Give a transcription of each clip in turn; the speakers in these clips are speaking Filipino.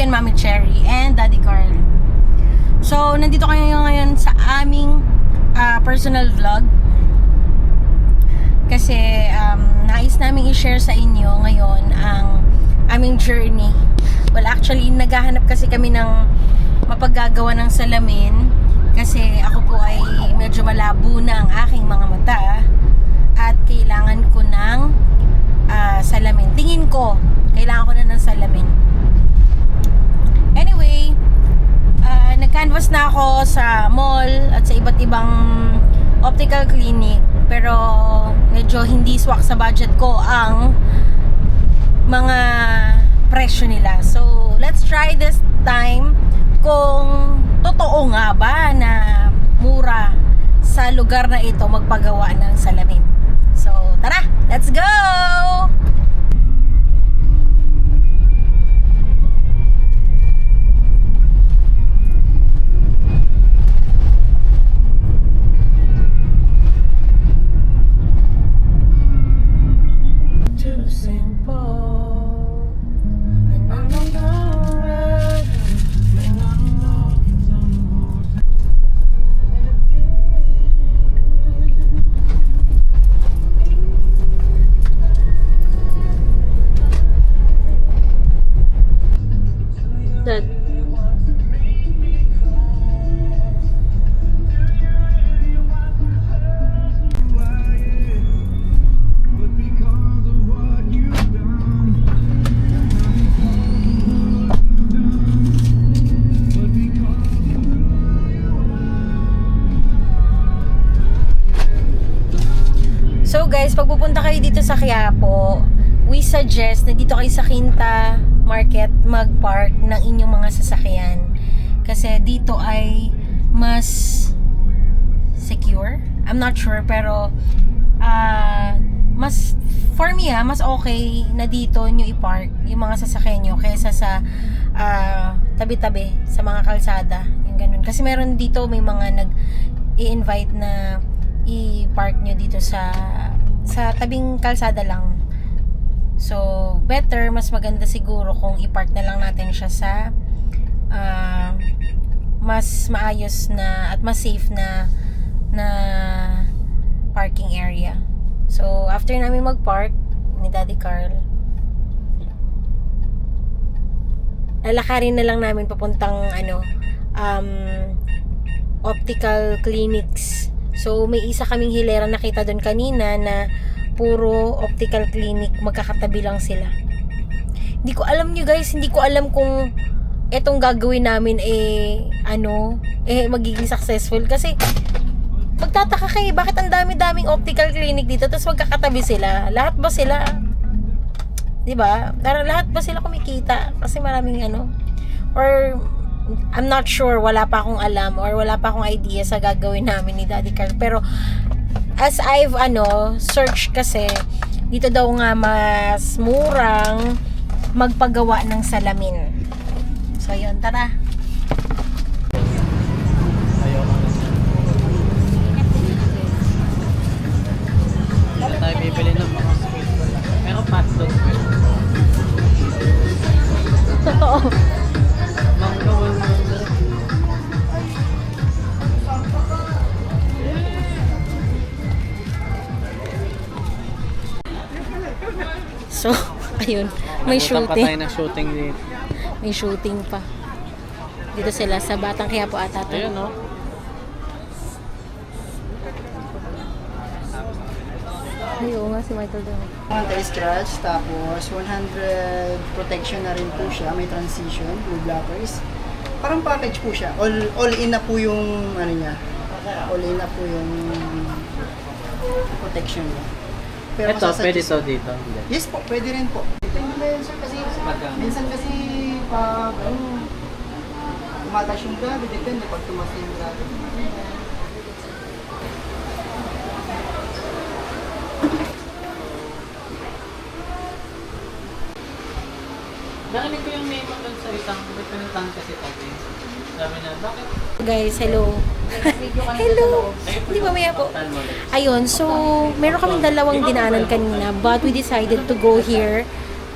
again, Mami Cherry and Daddy Carl. So, nandito kayo ngayon sa aming ah, personal vlog. Kasi, um, nais namin i-share sa inyo ngayon ang aming journey. Well, actually, naghahanap kasi kami ng mapaggagawa ng salamin. Kasi ako po ay medyo malabo na ang aking mga mata. At kailangan ko ng ah, salamin. Tingin ko, kailangan ko na ng salamin. Anyway, nag-canvas na ako sa mall at sa iba't ibang optical clinic. Pero medyo hindi swak sa budget ko ang mga presyo nila. So, let's try this time kung totoo nga ba na mura sa lugar na ito magpagawa ng salamin. So, tara! Let's go! Dad. So guys, pag pupunta kayo dito sa Quiapo, we suggest na dito kayo sa Quinta Market mag-park ng inyong mga sasakyan. Kasi dito ay mas secure. I'm not sure pero ah mas for me ah, mas okay na dito nyo i-park yung mga sasakyan nyo kaysa sa ah, tabi-tabi sa mga kalsada. Yung ganun. Kasi meron dito may mga nag i-invite na i-park nyo dito sa sa tabing kalsada lang. So, better, mas maganda siguro kung i-park na lang natin siya sa ah, mas maayos na at mas safe na na parking area. So, after namin mag-park ni Daddy Carl, lalakarin na lang namin papuntang ano um, optical clinics. So, may isa kaming hilera nakita doon kanina na puro optical clinic, magkakatabi lang sila. Hindi ko alam nyo guys, hindi ko alam kung etong gagawin namin eh, ano, eh magiging successful. Kasi, magtataka kayo, bakit ang dami-daming optical clinic dito, tapos magkakatabi sila? Lahat ba sila, di ba? Parang lahat ba sila kumikita? Kasi maraming ano, or I'm not sure, wala pa akong alam or wala pa akong idea sa gagawin namin ni Daddy Carl. Pero as I've ano, search kasi dito daw nga mas murang magpagawa ng salamin. So yun, tara. Wala tayo bibili ng mga food pwede. Totoo. So, ayun. May pa shooting. tayo ng shooting dito. May shooting pa. Dito sila sa Batang Quiapo ata to. Ayun no. Ay, oo nga si Michael doon. Anti-scratch, tapos 100 protection na rin po siya, may transition, blue blockers. Parang package po siya. All all in na po yung ano niya. All in na po yung protection niya. Ito, masasuggest- pwede to dito. Hindi. Yes po, pwede rin po. Minsan kasi, Magkano? minsan kasi pag ano, tumataas yung grabe, depende pag tumas yung grabe. Narinig ko yung name mo dun sa isang pinuntahan kasi tabi. Sabi na, bakit? Guys, hello. hello. Hindi ba maya po? Ayun, so, meron kaming dalawang dinaanan kanina, but we decided to go here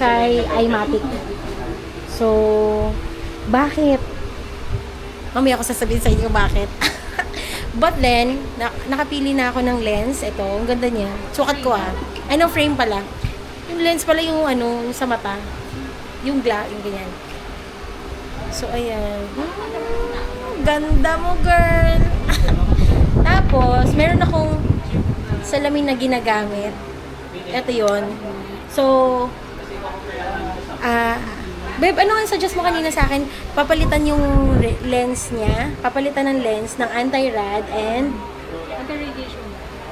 kay Imatic. So, Bakit? Mamaya ako sasabihin sa inyo bakit. But then, na- nakapili na ako ng lens. Ito, ang ganda niya. Sukat ko ah. Ay, no, frame pala. Yung lens pala yung ano, yung sa mata. Yung gla, yung ganyan. So, ayan. Hmm, ganda mo, girl. Tapos, meron akong salamin na ginagamit. Ito yon So, ah, babe, ano ang suggest mo kanina sa akin? Papalitan yung lens niya, papalitan ng lens ng anti-rad and Anti-radiation.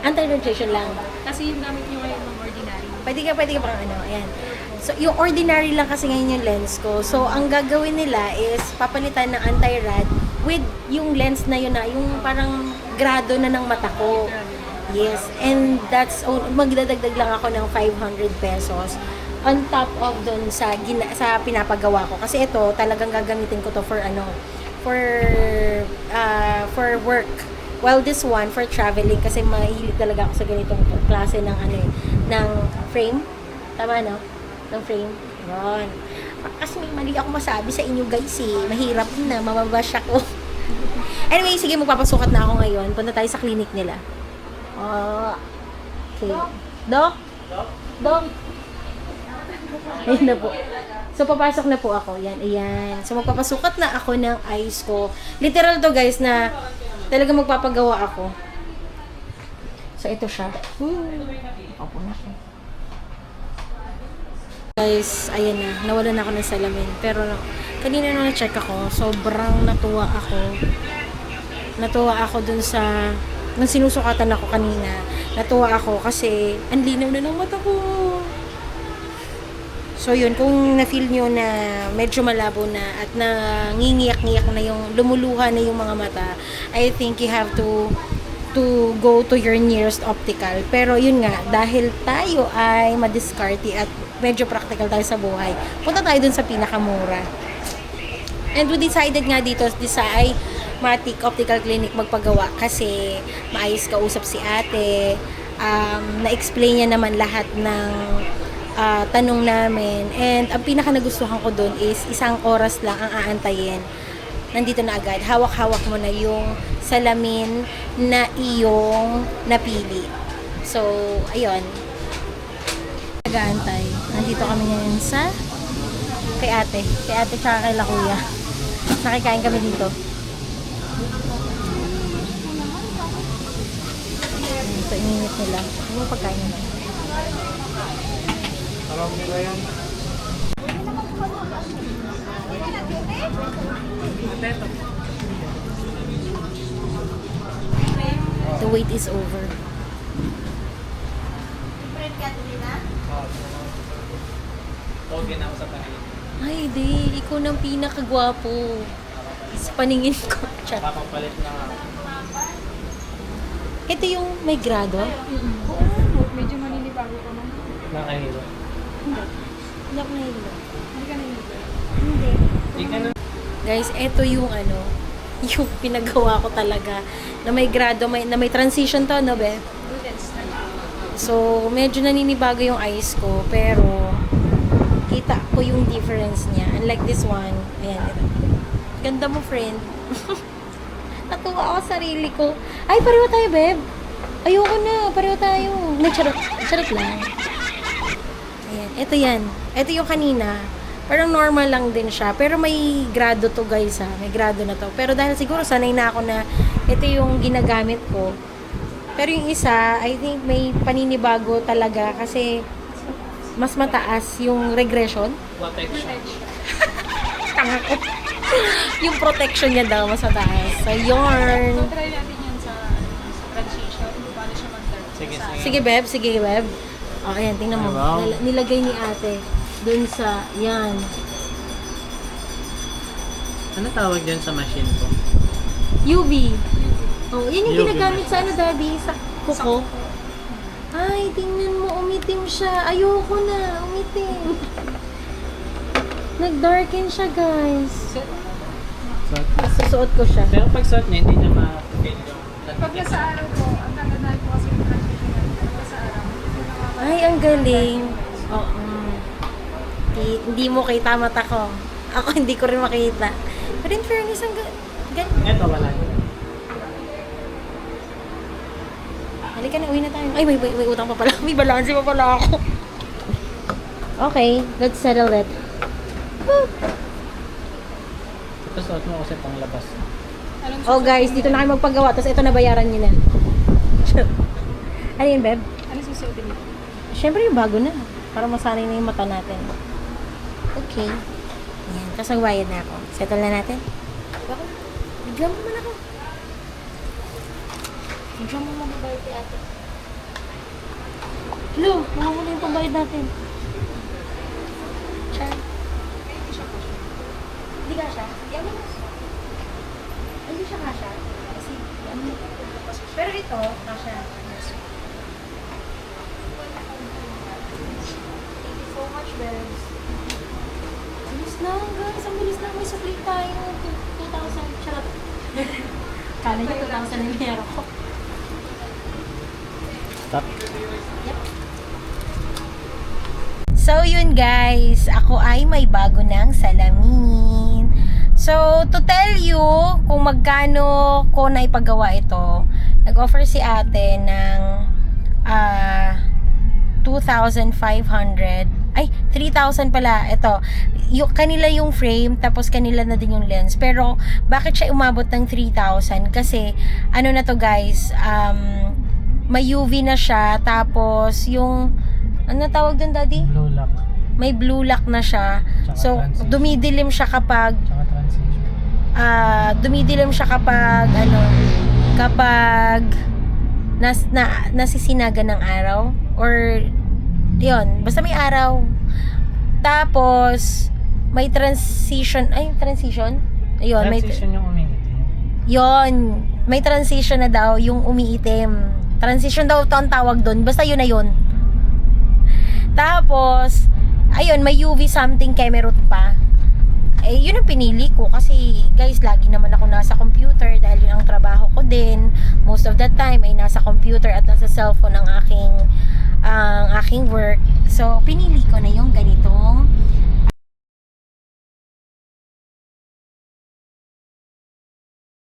anti-radiation lang. Kasi yung gamit nyo ngayon ng ordinary. Pwede ka, pwede ka pang ano, ayan. So, yung ordinary lang kasi ngayon yung lens ko. So, ang gagawin nila is papalitan ng anti-rad with yung lens na yun na, yung parang grado na ng mata ko. Yes, and that's, oh, magdadagdag lang ako ng 500 pesos on top of dun sa, gina, sa pinapagawa ko. Kasi ito, talagang gagamitin ko to for ano, for, uh, for work. While this one, for traveling, kasi mahilig talaga ako sa ganitong klase ng ano eh, ng frame. Tama, no? Ng frame. Yun. Kasi may mali ako masabi sa inyo guys eh. Mahirap na, mababash ako. anyway, sige, magpapasukat na ako ngayon. Punta tayo sa clinic nila. Ah, okay. Dok? Dok? Ayun na po. So, papasok na po ako. Yan, ayan. So, magpapasukat na ako ng eyes ko. Literal to guys na talaga magpapagawa ako. So, ito siya. Hmm. Opo na. Guys, ayan na. Nawala na ako ng salamin. Pero, kanina nung na-check ako, sobrang natuwa ako. Natuwa ako dun sa nang sinusukatan ako kanina. Natuwa ako kasi ang linaw na ng mata ko. So yun, kung na-feel nyo na medyo malabo na at nangingiyak-ngiyak na yung, lumuluha na yung mga mata, I think you have to to go to your nearest optical. Pero yun nga, dahil tayo ay madiskarte at medyo practical tayo sa buhay, punta tayo dun sa pinakamura. And we decided nga dito sa ay Matic Optical Clinic magpagawa kasi maayos kausap si ate. Um, na-explain niya naman lahat ng ah, tanong namin. And ang pinaka nagustuhan ko doon is isang oras lang ang aantayin. Nandito na agad. Hawak-hawak mo na yung salamin na iyong napili. So, ayun. Nag-aantay. Nandito kami ngayon sa kay ate. Kay ate tsaka kay la kuya. Nakikain kami dito. Ito, ininit nila. Ano pagkain nila? The wait is over. Okay na ako sa paningin. Ay, di. Ikaw ng pinakagwapo. Sa paningin ko. Chat. Papapalit na ako. Ito yung may grado? Oo, medyo maninibago ko nung. Nakahilo. Hindi ako nahilo. Hindi ka naninibago. Hindi. Hindi ka na. Guys, ito yung ano, yung pinagawa ko talaga na may grado, may, na may transition to, no, be? So, medyo naninibago yung eyes ko, pero kita ko yung difference niya. Unlike this one, ayan, ito. Ganda mo, friend. Natuwa ako sa sarili ko. Ay, pareho tayo, babe. Ayoko na, pareho tayo. May charot, charot lang. Ayan, ito yan. Ito yung kanina. Parang normal lang din siya. Pero may grado to guys ha. May grado na to. Pero dahil siguro sanay na ako na ito yung ginagamit ko. Pero yung isa, I think may paninibago talaga kasi mas mataas yung regression. Protection. Tanga ko. yung protection niya daw mas mataas. So, yarn. So, try natin yan sa, sa transition. Paano siya mag-turn. Sige, sa, sige. Sige, Beb. Sige, Beb. O, ayan. Tingnan mo. Nil- nilagay ni ate dun sa, yan. Ano tawag dyan sa machine ko? UV. Oh, yan yung UV ginagamit sa ano, daddy? Sa kuko. Ay, tingnan mo. Umitim siya. Ayoko na. Umitim. Nag-darken siya, guys. Susuot ko siya. Pero pag suot niya, hindi niya ma-feel yung Pag nasa araw po, ang tanda po kasi yung. Pag nasa araw, hindi Ay, ang galing. Oo. Di- Hindi mo kita mata ko. Ako hindi ko rin makita. Pero in fairness, ang ga- gan- Ito wala. Halika na, uwi na tayo. Ay, may, may, may utang pa pala. May balance pa pala ako. Okay, let's settle it. Ito suot mo kasi pang labas. Anong Oh guys, dito na kayo magpagawa. Tapos ito nabayaran niyo na. ano yun, Beb? Ano susuotin mo? Siyempre yung bago na. Para masanay na yung mata natin. Okay. Ayan. Tapos nagbayad na ako. Settle na natin. Bakit? Bigla mo man ako. Bigla mo mababayad kay ate. Hello, mga muna yung pambayad natin. Char. Hindi ka siya? Hindi siya kasha. Kasi, yan mo. Pero ito, kasha. Thank you so much, Bebs. Bilis lang, guys. Ang bilis lang. May supply tayo. 2,000. Charot. Kala niyo 2,000 yung meron ko. Stop. So, yun guys. Ako ay may bago ng salamin. So, to tell you kung magkano ko na ipagawa ito, nag-offer si ate ng ah 2,500 ay 3,000 pala ito yung kanila yung frame tapos kanila na din yung lens pero bakit siya umabot ng 3,000 kasi ano na to guys um may UV na siya tapos yung ano tawag doon daddy Blue lock. may blue lock na siya Tsaka so transition. dumidilim siya kapag transition. ah dumidilim siya kapag ano kapag nas na nasisinaga ng araw or yon basta may araw tapos may transition ay transition ayun may Transition yung umingit. yon may transition na daw yung umiitim transition daw to ang tawag doon basta yun na yun. Tapos ayun may UV something kemerut pa. Eh yun ang pinili ko kasi guys lagi naman ako nasa computer dahil yun ang trabaho ko din. Most of the time ay nasa computer at nasa cellphone ang aking ang aking work. So pinili ko na yung ganitong